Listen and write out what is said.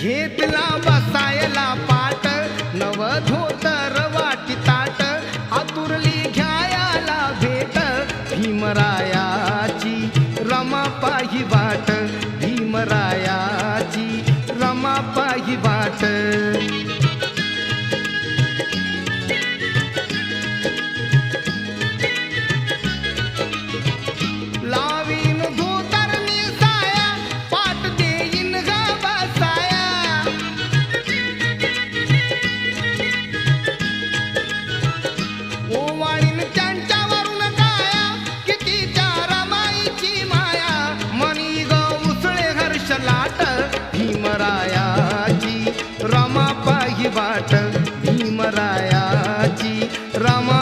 घेतला बसायला पाट नव धोतर वाटी ताट आतुरली घ्यायला भेट भीमरायाची रमा पाही वाट भीमरायाची रमा पाही वाट. ही वाट भीमरायाची रामा